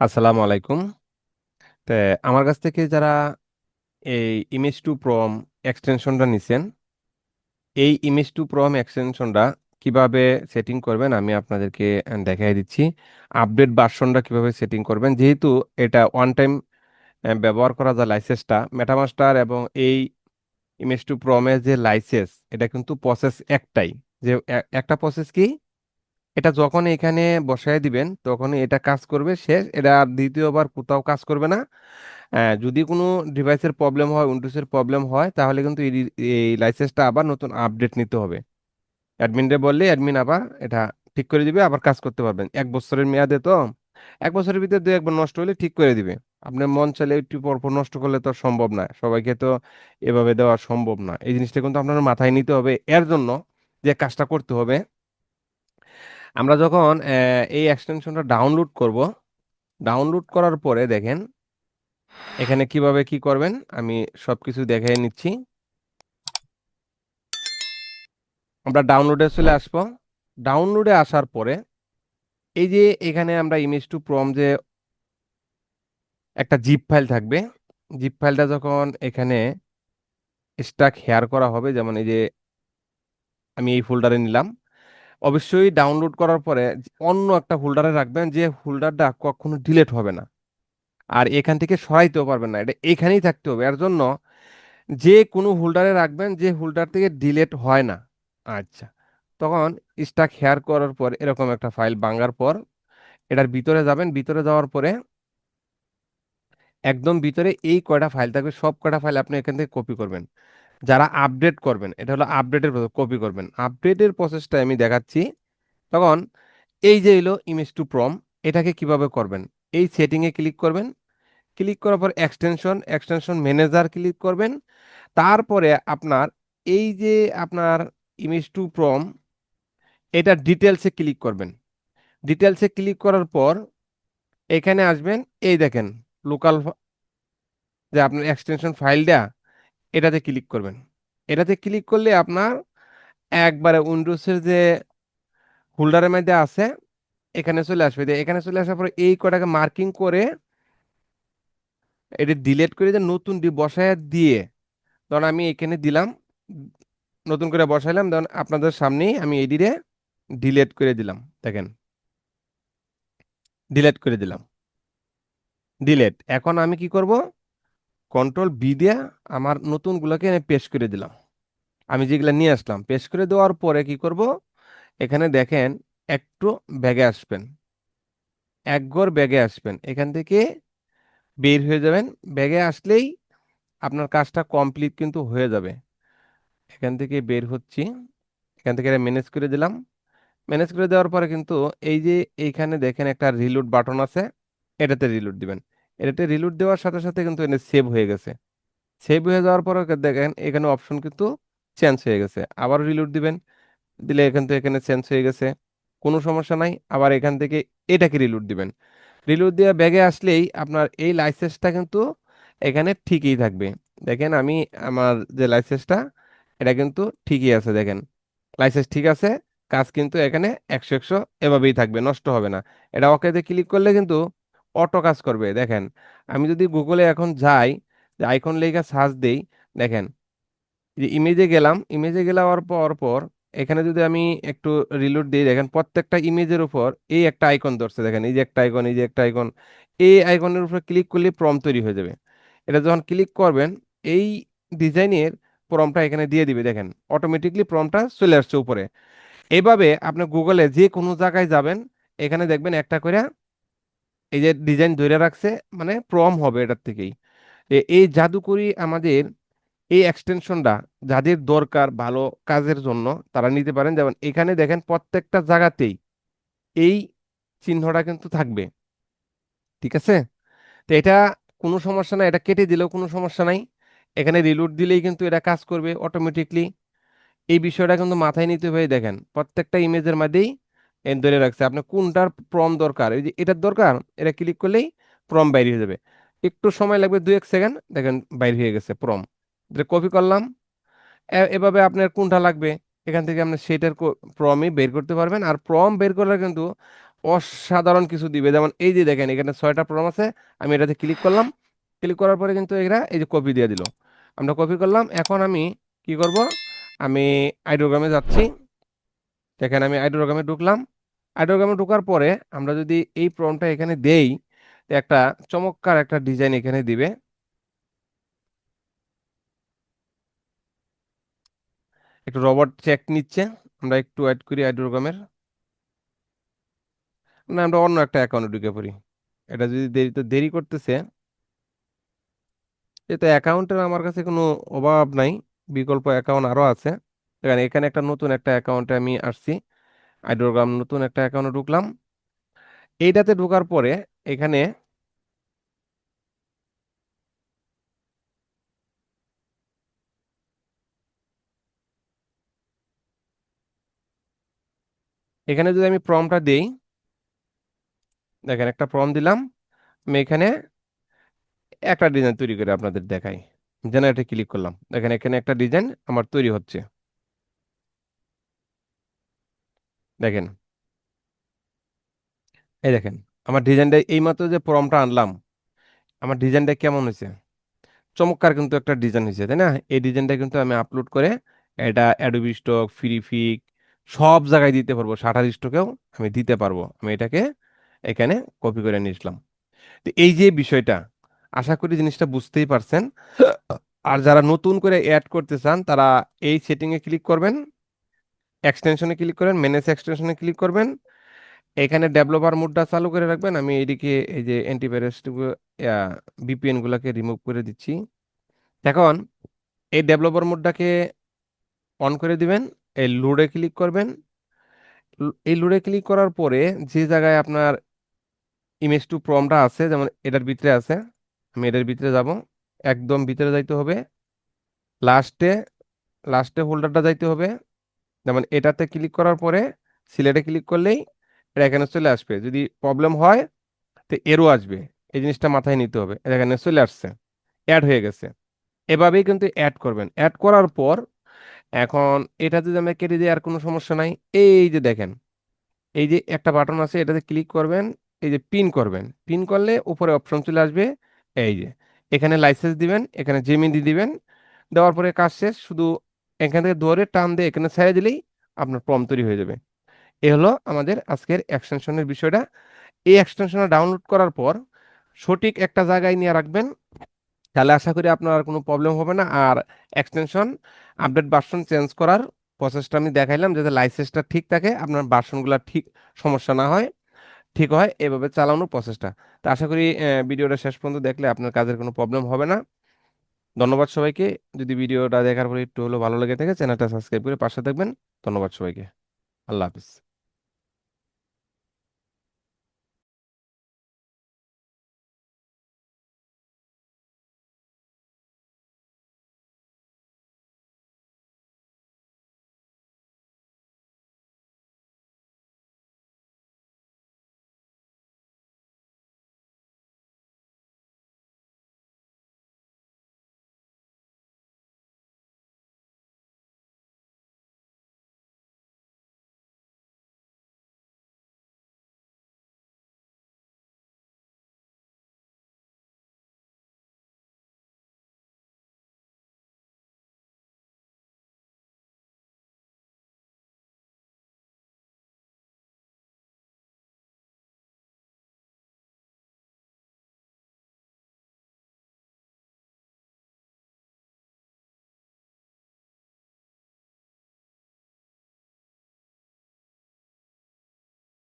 আসসালামু আলাইকুম। তে আমার কাছ থেকে যারা এই ইমেজ টু প্রম এক্সটেনশনটা নিছেন, এই ইমেজ টু প্রম এক্সটেনশনটা কীভাবে সেটিং করবেন আমি আপনাদেরকে দেখাই দিচ্ছি। আপডেট ভার্সনটা কীভাবে সেটিং করবেন, যেহেতু এটা ওয়ান টাইম ব্যবহার করা যায় লাইসেন্সটা মেটামাস্টার এবং এই ইমেজ টু প্রমের যে লাইসেন্স এটা কিন্তু প্রসেস একটাই। যে একটা প্রসেস কি? এটা যখন এখানে বসায় দিবেন তখন এটা কাজ করবে, শেষ। এটা আর দ্বিতীয়বার কোথাও কাজ করবে না। যদি কোনো ডিভাইসের প্রবলেম হয়, উইন্ডোজের প্রবলেম হয়, তাহলে কিন্তু এই লাইসেন্সটা আবার নতুন আপডেট নিতে হবে। অ্যাডমিনরে বললে অ্যাডমিন আবার এটা ঠিক করে দিবে, আবার কাজ করতে পারবেন। এক বছরের মেয়াদে তো, এক বছরের ভিতরে দু একবার নষ্ট হলে ঠিক করে দিবে। আপনার মন চাইলে একটু পর পর নষ্ট করলে তো সম্ভব না, সবাইকে তো এভাবে দেওয়া সম্ভব না। এই জিনিসটা কিন্তু আপনার মাথায় নিতে হবে। এর জন্য যে কাজটা করতে হবে আমরা যখন এই এক্সটেনশনটা ডাউনলোড করব ডাউনলোড করার পরে দেখেন, এখানে কীভাবে কি করবেন, আমি সবকিছু দেখাই নিচ্ছি। আমরা ডাউনলোডে চলে আসব। ডাউনলোডে আসার পরে, এই যে এখানে আমরা ইমেজ টু প্রম যে একটা জিপ ফাইল থাকবে জিপ ফাইলটা যখন এখানে স্টাক হেয়ার করা হবে, যেমন এই যে আমি এই ফোল্ডারে নিলাম। অবশ্যই ডাউনলোড করার পরে অন্য একটা ফোল্ডারে রাখবেন যে ফোল্ডারটা কখনো ডিলেট হবে না। আর এখান থেকে সরাইতেও পারবেন না, এটা এখানেই থাকতে হবে। এর জন্য যে কোনো হোল্ডারে রাখবেন যে হোল্ডার থেকে ডিলেট হয় না। আচ্ছা তখন স্টাক হেয়ার করার পর এরকম একটা ফাইল বাঙ্গার পর এটার ভিতরে যাবেন, ভিতরে যাওয়ার পরে একদম ভিতরে এই কয়টা ফাইল থাকবে সব কয়টা ফাইল আপনি এখান থেকে কপি করবেন। যারা আপডেট করবেন, এটা হলো আপডেটের কপি করবেন। আপডেটের প্রসেসটা আমি দেখাচ্ছি, তখন এই যে এলো ইমেজ টু প্রম এটাকে কীভাবে করবেন? এই সেটিংয়ে ক্লিক করবেন ক্লিক করার পর এক্সটেনশন এক্সটেনশন ম্যানেজার ক্লিক করবেন, তারপরে আপনার এই যে আপনার ইমেজ টু প্রম এটা ডিটেলসে ক্লিক করবেন। ডিটেলসে ক্লিক করার পর এখানে আসবেন, এই দেখেন লোকাল যে আপনার এক্সটেনশন ফাইলটা এটাতে ক্লিক করবেন। এটাতে ক্লিক করলে আপনার একবারে উইন্ডোজের যে হোল্ডারের মধ্যে আছে, এখানে চলে আসবে। এখানে চলে আসার পর এই কটাকে মার্কিং করে এটা ডিলেট করে যে নতুন বসায় দিয়ে, ধরুন আমি এখানে দিলাম, নতুন করে বসাইলাম, ধরুন আপনাদের সামনেই আমি এডিরে ডিলেট করে দিলাম, দেখেন। ডিলেট করে দিলাম। ডিলেট এখন আমি কি করব? কন্ট্রোল বি দিয়ে আমার নতুনগুলোকে আমি পেস্ট করে দিলাম। আমি যেগুলো নিয়ে আসলাম পেস্ট করে দেওয়ার পরে কি করব? এখানে দেখেন, একটু ব্যাগে আসবেন। এক ঘর ব্যাগে আসবেন। এখান থেকে বের হয়ে যাবেন। ব্যাগে আসলেই আপনার কাজটা কমপ্লিট কিন্তু হয়ে যাবে। এখান থেকে বের হচ্ছি। এখান থেকে ম্যানেজ করে দিলাম। ম্যানেজ করে দেওয়ার পরে কিন্তু এই যে এইখানে দেখেন একটা রিলোড বাটন আছে, এটাতে রিলোড দিবেন। এটাতে রিলোড দেওয়ার সাথে সাথে কিন্তু এনে সেভ হয়ে গেছে। সেভ হয়ে যাওয়ার পরে দেখেন, এখানে অপশন কিন্তু চেঞ্জ হয়ে গেছে। আবার রিলোড দিবেন, দিলে এখান থেকে এখানে চেঞ্জ হয়ে গেছে। কোনো সমস্যা নাই, আবার এখান থেকে এটাকে রিলোড দিবেন। রিলোড দিয়ে ব্যাগে আসলেই আপনার এই লাইসেন্সটা কিন্তু এখানে ঠিকই থাকবে। দেখেন, আমি আমার যে লাইসেন্সটা এটা কিন্তু ঠিকই আছে, দেখেন। লাইসেন্স ঠিক আছে, কাজ কিন্তু এখানে একশো একশো এভাবেই থাকবে, নষ্ট হবে না। এটা ওকেতে ক্লিক করলে কিন্তু অটো কাজ করবে। দেখেন, আমি যদি গুগলে এখন যাই, যে আইকন লেখা সার্চ দেই, দেখেন, যে ইমেজে গেলাম ইমেজে গেলার পর পর এখানে যদি আমি একটু রিলোড দিই, দেখেন, প্রত্যেকটা ইমেজের উপর এই একটা আইকন ধরছে। দেখেন, এই যে একটা আইকন এই যে একটা আইকন এই আইকনের উপর ক্লিক করলে প্রম তৈরি হয়ে যাবে। এটা যখন ক্লিক করবেন, এই ডিজাইনের প্রমটা এখানে দিয়ে দিবে। দেখেন অটোমেটিকলি প্রমটা চলে আসছে উপরে। এইভাবে আপনি গুগলে যে কোনো জায়গায় যাবেন, এখানে দেখবেন একটা করে এই যে ডিজাইন ধরে রাখছে মানে প্রম হবে এটার থেকেই। এই জাদুকরি আমাদের এই এক্সটেনশনটা যাদের দরকার ভালো কাজের জন্য, তারা নিতে পারেন। যেমন এখানে দেখেন প্রত্যেকটা জায়গাতেই এই চিহ্নটা কিন্তু থাকবে। ঠিক আছে? তো এটা কোনো সমস্যা নাই, এটা কেটে দিলেও কোনো সমস্যা নাই। এখানে রিলোড দিলেই কিন্তু এটা কাজ করবে অটোমেটিকলি এই বিষয়টা কিন্তু মাথায় নিতে হয়ে দেখেন। প্রত্যেকটা ইমেজের মধ্যেই এ ধরে রাখছে। আপনার কোনটার প্রম দরকার? এই যে এটার দরকার, এটা ক্লিক করলেই প্রম বাইরে হয়ে যাবে। একটু সময় লাগবে দু এক সেকেন্ড দেখেন বাইরে হয়ে গেছে প্রম এটা কপি করলাম। এভাবে আপনার কোনটা লাগবে? এখান থেকে আপনি সেটার প্রমই বের করতে পারবেন। আর প্রম বের করলে কিন্তু অসাধারণ কিছু দিবে। যেমন এই যে দেখেন, এখানে ছয়টা প্রোগ্রাম আছে, আমি এটাতে ক্লিক করলাম। ক্লিক করার পরে কিন্তু এরা এই যে কপি দিয়ে দিল। আমরা কপি করলাম। এখন আমি কি করব? আমি আইডোগ্রামে যাচ্ছি। দেখেন আমি আইডোগ্রামে ঢুকলাম। আইডোগ্রামে ঢোকার পরে আমরা যদি এই প্রমটা এখানে দেই একটা চমৎকার একটা ডিজাইন এখানে দিবে। একটু রবট চেক নিচ্ছে, আমরা একটু অ্যাড করি আইডোগ্রামের না, আমরা অন্য একটা অ্যাকাউন্টে ঢুকে পড়ি। এটা যদি দেরি, তো দেরি করতেছে। যেহেতু অ্যাকাউন্টের আমার কাছে কোনো অভাব নাই, বিকল্প অ্যাকাউন্ট আরও আছে। এখানে এখানে একটা নতুন একটা অ্যাকাউন্টে আমি আসছি। আইডোগ্রাম নতুন একটা অ্যাকাউন্টে ঢুকলাম। এইটাতে ঢোকার পরে এখানে এখানে যদি আমি প্রমটা দেই, দেখেন একটা প্রম দিলাম, আমি এখানে একটা ডিজাইন তৈরি করে আপনাদের দেখাই। জেনারেটে ক্লিক করলাম। দেখেন এখানে একটা ডিজাইন আমার তৈরি হচ্ছে। দেখেন। এই দেখেন, আমার ডিজাইনটা এইমাত্র যে ফর্মটা আনলাম, আমার ডিজাইনটা কেমন হয়েছে? চমৎকার কিন্তু একটা ডিজাইন হয়েছে, তাই না? এই ডিজাইনটা কিন্তু আমি আপলোড করে এটা অ্যাডোবি স্টক ফ্রিফিক সব জায়গায় দিতে পারব। শাটার স্টকেও আমি দিতে পারব। আমি এটাকে এখানে কপি করে নিয়েছিলাম তো এই যে বিষয়টা, আশা করি জিনিসটা বুঝতেই পারছেন। আর যারা নতুন করে অ্যাড করতে চান, তারা এই সেটিংয়ে ক্লিক করবেন। এক্সটেনশনে ক্লিক করবেন ম্যানেজ এক্সটেনশনে ক্লিক করবেন। এখানে ডেভেলপার মোডটা চালু করে রাখবেন। আমি এইদিকে এই যে অ্যান্টিভাইরাস ভিপিএন গুলাকে রিমুভ করে দিচ্ছি। এখন এই ডেভেলপার মোডটাকে অন করে দিবেন, এই লোডে ক্লিক করবেন। এই লোডে ক্লিক করার পরে যে জায়গায় আপনার ইমেজ টু প্রমটা আছে, যেমন এটার ভিতরে আছে, আমি এটার ভিতরে যাব। একদম ভিতরে যাইতে হবে। লাস্টে লাস্টে হোল্ডারটা যাইতে হবে। যেমন এটাতে ক্লিক করার পরে সিলেটে ক্লিক করলেই এটা এখানে চলে আসবে। যদি প্রবলেম হয়, তো এরও আসবে। এই জিনিসটা মাথায় নিতে হবে। এখানে চলে আসছে। অ্যাড হয়ে গেছে। এভাবেই কিন্তু অ্যাড করবেন। অ্যাড করার পর এখন এটা যদি আমরা কেটে দিই, আর কোনো সমস্যা নাই। এই যে দেখেন, এই যে একটা বাটন আছে, এটাতে ক্লিক করবেন। এই যে পিন করবেন। পিন করলে উপরে অপশন চলে আসবে। এই যে, এখানে লাইসেন্স দিবেন, এখানে জেমিনি দিবেন। দেওয়ার পরে কাজ শেষ। শুধু এখান থেকে ধরে টান দিয়ে এখানে ছেড়ে দিলেই আপনার প্রম তৈরি হয়ে যাবে। এ হলো আমাদের আজকের এক্সটেনশনের বিষয়টা। এই এক্সটেনশনটা ডাউনলোড করার পর সঠিক একটা জায়গায় নিয়ে রাখবেন। তাহলে আশা করি আপনার আর কোনো প্রবলেম হবে না। আর এক্সটেনশন আপডেট ভার্সন চেঞ্জ করার প্রসেসটা আমি দেখাইলাম, যাতে লাইসেন্সটা ঠিক থাকে, আপনার ভার্সনগুলো ঠিক, সমস্যা না হয়, ঠিক হয়, এভাবে চালানোর প্রসেসটা তো আশা করি ভিডিওটা শেষ পর্যন্ত দেখলে আপনার কাজের কোনো প্রবলেম হবে না। ধন্যবাদ সবাইকে। যদি ভিডিওটা দেখার পরে একটু হলেও ভালো লেগে থাকে, চ্যানেলটা সাবস্ক্রাইব করে পাশে থাকবেন। ধন্যবাদ সবাইকে। আল্লাহ হাফিজ।